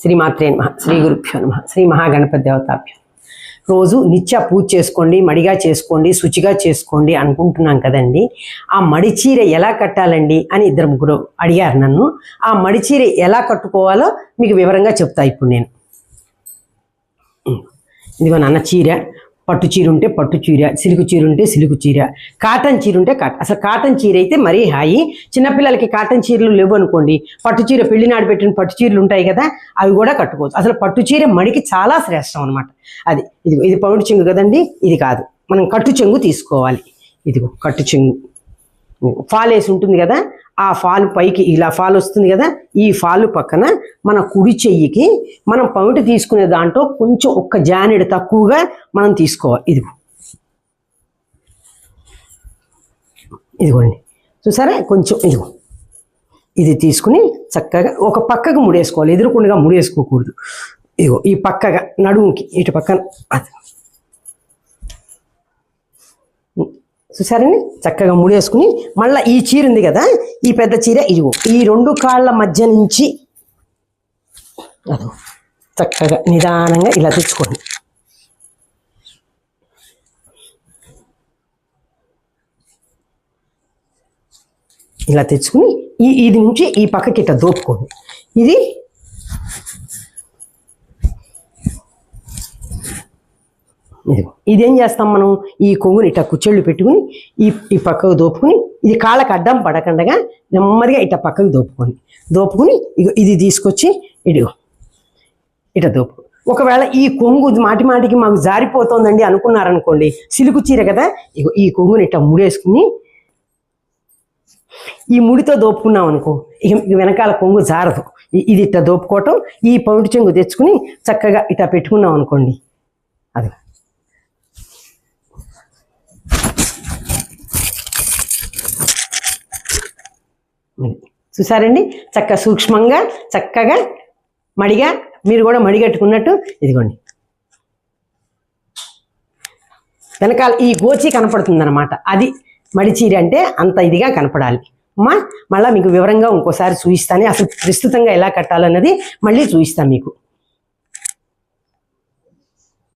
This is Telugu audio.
శ్రీమాత్రే నమ శ్రీ గురుభ్యో నమ శ్రీ మహాగణపతి దేవతాభ్యం రోజు నిత్య పూజ చేసుకోండి మడిగా చేసుకోండి శుచిగా చేసుకోండి అనుకుంటున్నాం కదండి. ఆ మడిచీర ఎలా కట్టాలండి అని ఇద్దరు ముగ్గురు అడిగారు నన్ను. ఆ మడిచీర ఎలా కట్టుకోవాలో మీకు వివరంగా చెప్తా ఇప్పుడు నేను. ఇదిగో నాన్న చీర. పట్టు చీర ఉంటే పట్టు చీర సిలుకు చీర ఉంటే సిలుకు చీర కాటన్ చీర ఉంటే కాటన్ అసలు కాటన్ చీర అయితే మరీ హాయి. చిన్నపిల్లలకి కాటన్ చీరలు లేవు అనుకోండి పట్టు చీర పెళ్ళినాడు పెట్టిన పట్టు చీరలు ఉంటాయి కదా అవి కూడా కట్టుకోవచ్చు. అసలు పట్టు చీర మడికి చాలా శ్రేష్టం అనమాట అది ఇది ఇది పౌడు చెంగు కదండి ఇది కాదు. మనం కట్టు చెంగు తీసుకోవాలి. ఇదిగో కట్టు చెంగు. ఫాల్ వేసి ఉంటుంది కదా ఆ ఫాల్ పైకి ఇలా ఫాల్ వస్తుంది కదా ఈ ఫాల్ పక్కన మన కుడి చెయ్యికి మనం పమిట తీసుకునే దాంట్లో కొంచెం ఒక్క జానెడు తక్కువగా మనం తీసుకోవాలి. ఇదిగో. ఇదిగోండి. చూసారా? కొంచెం ఇదిగో. ఇది తీసుకుని చక్కగా ఒక పక్కకు ముడేసుకోవాలి. ఎదురుకుండగా ముడేసుకోకూడదు. ఇదిగో ఈ పక్కగా నడుముకి ఇటు పక్కన అది. చూసారండి చక్కగా ముడేసుకుని మళ్ళీ ఈ చీర ఉంది కదా ఈ పెద్ద చీర ఇదిగో ఈ రెండు కాళ్ళ మధ్య నుంచి అదో చక్కగా నిదానంగా ఇలా తెచ్చుకోండి. ఇలా తెచ్చుకుని ఈ ఇది నుంచి ఈ పక్కకి ఇట్లా దోపుకోండి. ఇది ఇదిగో ఇదేం చేస్తాం మనం? ఈ కొంగుని ఇట్లా కుచ్చెళ్ళు పెట్టుకుని ఈ ఈ పక్కకు దోపుకుని ఇది కాళ్ళకి అడ్డం పడకుండా నెమ్మదిగా ఇట్లా పక్కకు దోపుకోండి. దోపుకుని ఇగో ఇది తీసుకొచ్చి ఇడిగో ఇట్లా దోపు. ఒకవేళ ఈ కొంగు మాటి మాటికి మాకు జారిపోతోందండి అనుకున్నారనుకోండి సిలుకు చీర కదా ఇగో ఈ కొంగుని ఇట్లా ముడేసుకుని ఈ ముడితో దోపుకున్నాం అనుకో ఇక వెనకాల కొంగు జారదు. ఇది ఇట్లా దోపుకోవటం ఈ పౌడి చెంగు తెచ్చుకుని చక్కగా ఇట్లా పెట్టుకున్నాం అనుకోండి అది చూసారండి? చక్క సూక్ష్మంగా చక్కగా మడిగా మీరు కూడా మడిగట్టుకున్నట్టు ఇదిగోండి. వెనకాల ఈ గోచి కనపడుతుంది అనమాట అది మడిచీర అంటే అంత ఇదిగా కనపడాలి. అమ్మా మళ్ళీ మీకు వివరంగా ఇంకోసారి చూపిస్తాను. అసలు ప్రస్తుతంగా ఎలా కట్టాలన్నది మళ్ళీ చూపిస్తాను మీకు.